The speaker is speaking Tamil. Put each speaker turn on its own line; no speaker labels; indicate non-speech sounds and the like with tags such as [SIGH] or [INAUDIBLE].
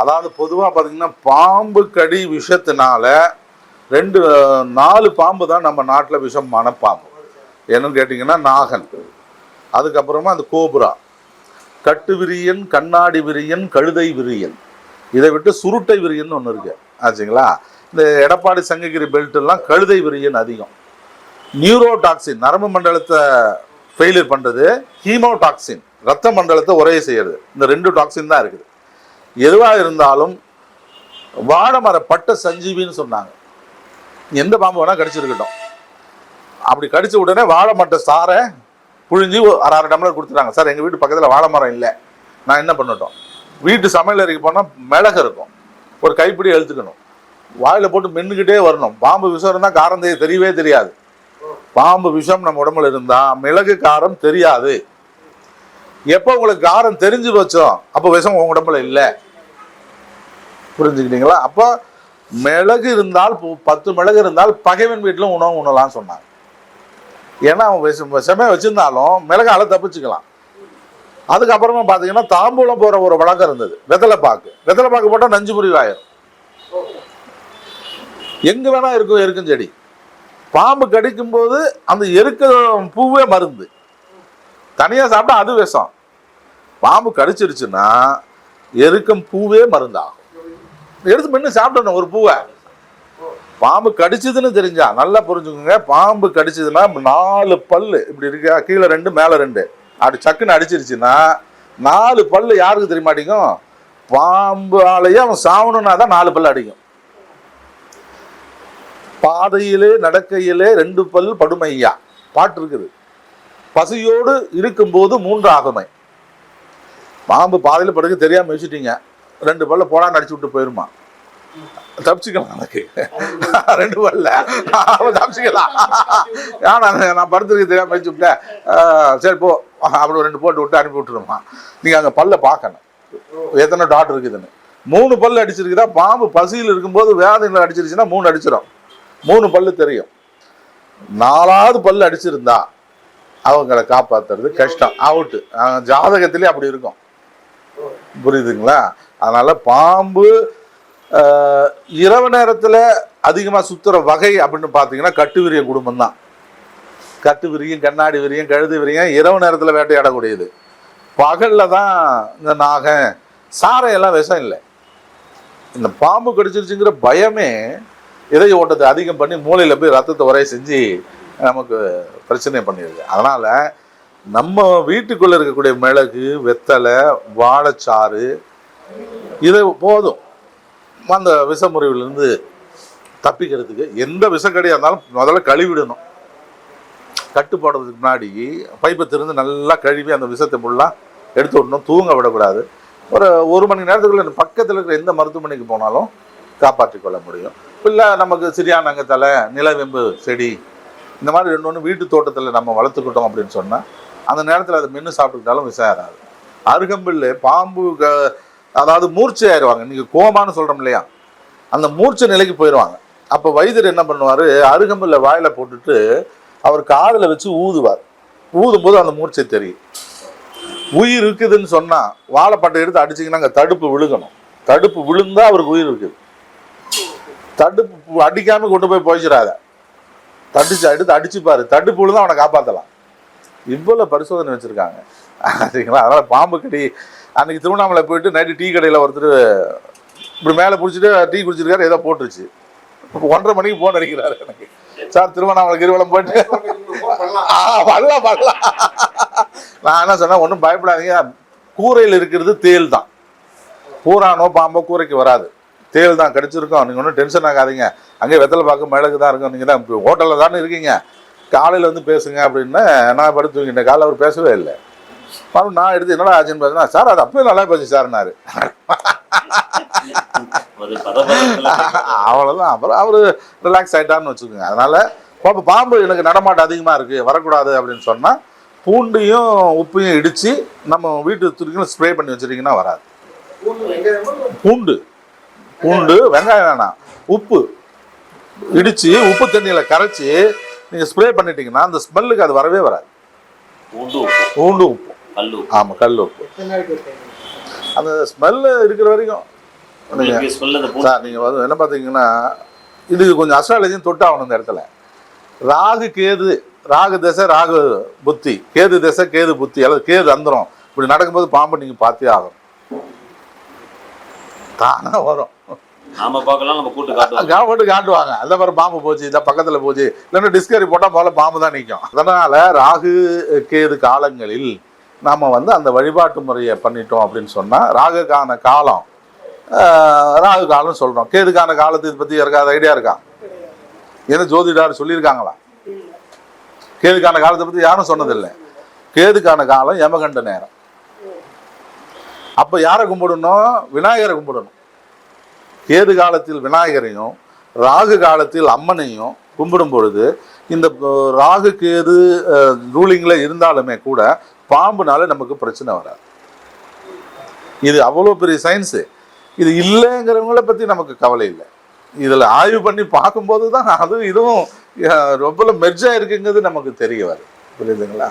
அதாவது பொதுவாக பார்த்தீங்கன்னா பாம்பு கடி விஷத்தினால ரெண்டு நாலு பாம்பு தான் நம்ம நாட்டில் விஷமான பாம்பு என்னன்னு கேட்டிங்கன்னா நாகன். அதுக்கப்புறமா அந்த கோபுரா. கட்டு விரியன் கண்ணாடி விரியன் கழுதை விரியன். இதை விட்டு சுருட்டை விரியன் ஒன்று இருக்கு. ஆச்சுங்களா? இந்த எடப்பாடி சங்ககிரி பெல்ட் எல்லாம் கழுதை விரியன் அதிகம். நியூரோடாக்சின் நரம்பு மண்டலத்தை ஃபெயிலியர் பண்ணுறது ஹீமோடாக்சின் ரத்த மண்டலத்தை உரைய செய்கிறது இந்த ரெண்டு டாக்ஸின் தான் இருக்குது. எதுவாக இருந்தாலும் வாழை மர பட்ட சஞ்சீவின்னு சொன்னாங்க. எந்த பாம்பு வேணால் கடிச்சிருக்கட்டும். அப்படி கடித்த உடனே வாழை மட்டை சாரை புழிஞ்சு ஒரு அரை அரை டம்ளர் கொடுத்துட்டாங்க. சார் எங்கள் வீட்டு பக்கத்தில் வாழை மரம் இல்லை. நான் என்ன பண்ணட்டும்? வீட்டு சமையல் அறைக்கு போனால் மிளகு இருக்கும். ஒரு கைப்பிடி எழுத்துக்கணும் வாயில் போட்டு மென்னுக்கிட்டே வரணும். பாம்பு விசாரம் தான் காரம் தெரியவே தெரியாது. பாம்பு விஷம் நம்ம உடம்புல இருந்தால் மிளகு காரம் தெரியாது. எப்போ உங்களுக்கு காரம் தெரிஞ்சு வச்சோம் அப்போ விஷம் உங்க உடம்புல இல்லை. புரிஞ்சுக்கிட்டீங்களா? அப்போ மிளகு இருந்தால் பு- பத்து மிளகு இருந்தால் பகைவன் வீட்டில் உணவு உண்ணலாம்னு சொன்னாங்க. ஏன்னா அவன் விஷம் விஷமே வச்சிருந்தாலும் மிளகால தப்பிச்சுக்கலாம். அதுக்கப்புறமா பார்த்தீங்கன்னா தாம்பூலம் போகிற ஒரு வழக்கம் இருந்தது. வெத்தலை பாக்கு. வெத்தலை பாக்கு போட்டால் நஞ்சு முறிவாயிரும் எங்கே வேணால் இருக்கும் எருக்கும் செடி. பாம்பு கடிக்கும் போது அந்த எருக்க பூவே மருந்து. தனியாக சாப்பிட்டா அது விஷம். பாம்பு கடிச்சிருச்சுன்னா எருக்கம் பூவே மருந்தாகும் எடுத்து மென்று சாப்பிடணும் ஒரு பூவை. பாம்பு கடிச்சதுன்னு தெரிஞ்சா நல்லா புரிஞ்சுக்கோங்க. பாம்பு கடிச்சதுன்னா நாலு பல்லு. இப்படி இருக்கா? கீழே ரெண்டு மேலே ரெண்டு. அப்படி சக்குன்னு அடிச்சிருச்சுன்னா நாலு பல்லு யாருக்கு தெரிய மாட்டேங்கும் பாம்பாலேயே அவன் சாவணுன்னா தான் நாலு பல்லு அடிக்கும். பாதையிலே நடக்கையிலே ரெண்டு பல் படுமையா? பாட்டு இருக்குது. பசியோடு இருக்கும்போது மூன்று ஆகுமை. பாம்பு பாதையில் படுக்க தெரியாமல் வச்சுட்டீங்க ரெண்டு பல்ல போடான்னு அடிச்சு விட்டு போயிருமா? தப்பிச்சுக்கலாம் எனக்கு. ரெண்டு பல்ல. தப்பிச்சுக்கலாம். ஏன்னா நான் நான் படுத்துருக்கு தெரியாமல் வச்சு விட்டேன். சரி போ. அப்படி ரெண்டு போட்டு விட்டு அனுப்பி விட்டுருமா? நீங்கள் அங்கே பல்ல பார்க்கணும். எத்தனை டாட் இருக்குதுன்னு. மூணு பல்லு அடிச்சிருக்குதா? பாம்பு பசியில் இருக்கும்போது வேதனை அடிச்சிருச்சுன்னா மூணு அடிச்சிடும் மூணு பல்லு தெரியும். நாலாவது பல்லு அடிச்சிருந்தா அவங்கள காப்பாற்றுறது கஷ்டம். அவுட்டு ஜாதகத்திலே அப்படி இருக்கும். புரியுதுங்களா? அதனால் பாம்பு இரவு நேரத்தில் அதிகமாக சுற்றுற வகை அப்படின்னு பார்த்தீங்கன்னா கட்டு விரிய குடும்பம் தான். கட்டு விரியும் கண்ணாடி விரியும் கழுது விரியும் இரவு நேரத்தில் வேட்டையாடக்கூடியது. பகலில் தான் இந்த நாகன் சாரையெல்லாம் விஷம் இல்லை. இந்த பாம்பு கடிச்சிருச்சுங்கிற பயமே இதய ஓட்டத்தை அதிகம் பண்ணி மூளையில் போய் ரத்தத்தை உரைய செஞ்சு நமக்கு பிரச்சனை பண்ணிடுது. அதனால் நம்ம வீட்டுக்குள்ளே இருக்கக்கூடிய மிளகு வெத்தலை வாழைச்சாறு இது போதும். அந்த விஷமுறிவிலிருந்து தப்பிக்கிறதுக்கு எந்த விஷக்கடியாக இருந்தாலும் முதல்ல கழுவிடணும். கட்டு போடுறதுக்கு முன்னாடி பைப்பை திறந்து நல்லா கழுவி அந்த விஷத்தை ஃபுல்லாக எடுத்து விடணும். தூங்க விடக்கூடாது. ஒரு ஒரு மணி நேரத்துக்குள்ளே பக்கத்தில் இருக்கிற எந்த மருத்துவமனைக்கு போனாலும் காப்பாற்றிக் கொள்ள முடியும். இல்லை நமக்கு சிறியானங்கத்தலை நிலவெம்பு செடி இந்த மாதிரி ரெண்டு ஒன்று வீட்டு தோட்டத்தில் நம்ம வளர்த்துக்கிட்டோம் அப்படின்னு சொன்னால் அந்த நேரத்தில் அதை மென்று சாப்பிட்டுக்கிட்டாலும் விசாராது. அருகம்பில் பாம்பு க- அதாவது மூர்ச்சை ஆயிடுவாங்க. நீங்கள் கோமான்னு சொல்கிறோம் இல்லையா? அந்த மூர்ச்சை நிலைக்கு போயிடுவாங்க. அப்போ வைத்தியர் என்ன பண்ணுவார்? அருகம்பில் வாயில் போட்டுட்டு அவர் காதில் வச்சு ஊதுவார். ஊதும்போது அந்த மூர்ச்சை தெரியும். உயிர் இருக்குதுன்னு சொன்னால் வாழைப்பட்டை எடுத்து அடிச்சிங்கன்னா அங்கே தடுப்பு விழுகணும். தடுப்பு விழுந்தால் அவருக்கு உயிர் இருக்குது. தடுப்பு அடிக்காமல் கொண்டு போய் போயிச்சிடாத தடிச்சு எடுத்து அடிச்சுப்பாரு தடுப்பு தான் அவனை காப்பாற்றலாம் இவ்வளோ பரிசோதனை வச்சுருக்காங்க. சரிங்களா அதனால் பாம்பு கடி. அன்றைக்கி திருவண்ணாமலை போயிட்டு நைட்டு டீ கடையில் ஒருத்தர் இப்படி மேலே பிடிச்சிட்டு டீ குடிச்சிருக்காரு ஏதோ போட்டுருச்சு. ஒன்றரை மணிக்கு ஃபோன் அடிக்கிறாரு எனக்கு. சார் திருவண்ணாமலை கிரிவலம் போயிட்டு. வரலாம் வரலாம். நான் என்ன சொன்னேன் ஒன்றும் பயப்படாதீங்க. கூரையில் இருக்கிறது தேல் தான் பூரானோ பாம்போ கூரைக்கு வராது. தேல் தான் கடிச்சிருக்கோம். நீங்கள் ஒன்றும் டென்ஷன் ஆகாதீங்க. அங்கே வெத்தலை பார்க்க மிளகு தான் இருக்கும். நீங்கள் தான் ஹோட்டலில் தானே இருக்கீங்க. காலையில் வந்து பேசுங்க அப்படின்னு நான் படுத்து தூங்கிட்டேன். காலைல அவர் பேசவே இல்லை. மறுபடியும் நான் எடுத்து என்னடா ஆச்சுன்னு பேசுனா சார் அது அப்பவே நல்லா பேசி சார்னாரு [LAUGHS] அவ்வளோதான் அப்புறம் அவர் ரிலாக்ஸ் ஆயிட்டான்னு வச்சுக்கோங்க. அதனால பாப்பா பாம்பு எனக்கு நடமாட்டம் அதிகமாக இருக்குது வரக்கூடாது அப்படின்னு சொன்னால் பூண்டையும் உப்பையும் இடித்து நம்ம வீட்டு துருக்கிலும் ஸ்ப்ரே பண்ணி வச்சிட்டிங்கன்னா வராது.
பூண்டு.
பூண்டு வெங்காயம் வேணாம். உப்பு. இடித்து உப்பு தண்ணியில் கரைச்சி நீங்கள் ஸ்ப்ரே பண்ணிட்டீங்கன்னா அந்த ஸ்மெல்லுக்கு அது வரவே வராது.
பூண்டு உப்பு.
பூண்டு உப்பு.
கல் உப்பு.
ஆமாம் கல் உப்பு. அந்த ஸ்மெல்லு இருக்கிற வரைக்கும்
பூண்டு.
சார் நீங்கள் வந்து என்ன பார்த்தீங்கன்னா இதுக்கு கொஞ்சம் அஸ்ட்ராலஜியும் தொட்டாகணும் இந்த இடத்துல. ராகு கேது ராகு திசை ராகு புத்தி. கேது திசை கேது புத்தி அல்லது கேது அந்தரம். இப்படி நடக்கும்போது பாம்பு நீங்கள் பார்த்தே ஆகும் தானாக வரும்.
நாம பார்க்கலாம் நம்ம கூட்டு காட்டுவோம்.
கவர்மெண்ட் காட்டுவாங்க. அந்த மாதிரி பாம்பு போச்சு இந்த பக்கத்தில் போச்சு. இல்லைன்னா டிஸ்கவரி போட்டால் முதல்ல பாம்பு தான் நிற்கும் அதனால் ராகு கேது காலங்களில் நாம் வந்து அந்த வழிபாட்டு முறையை பண்ணிட்டோம் அப்படின்னு சொன்னால் ராகுக்கான காலம் ராகு காலம் சொல்கிறோம் கேதுக்கான காலத்தை இதை பற்றி யாருக்காவது ஐடியா இருக்கா? ஏன்னா ஜோதிடார் சொல்லியிருக்காங்களா? கேதுக்கான காலத்தை பற்றி யாரும் சொன்னதில்லை. கேதுக்கான காலம் யமகண்ட நேரம். அப்போ யாரை கும்பிடணும்? விநாயகரை கும்பிடணும். கேது காலத்தில் விநாயகரையும் ராகு காலத்தில் அம்மனையும் கும்பிடும் பொழுது இந்த ராகு கேது ரூலிங்கில் இருந்தாலுமே கூட பாம்புனால நமக்கு பிரச்சனை வராது. இது அவ்வளோ பெரிய சயின்ஸு இது இல்லைங்கிறவங்கள பற்றி நமக்கு கவலை இல்லை. இதில் ஆய்வு பண்ணி பார்க்கும்போது தான் அதுவும் இதுவும் ரொம்ப மெர்ஜாக இருக்குங்கிறது நமக்கு தெரிய வருது. புரியுதுங்களா?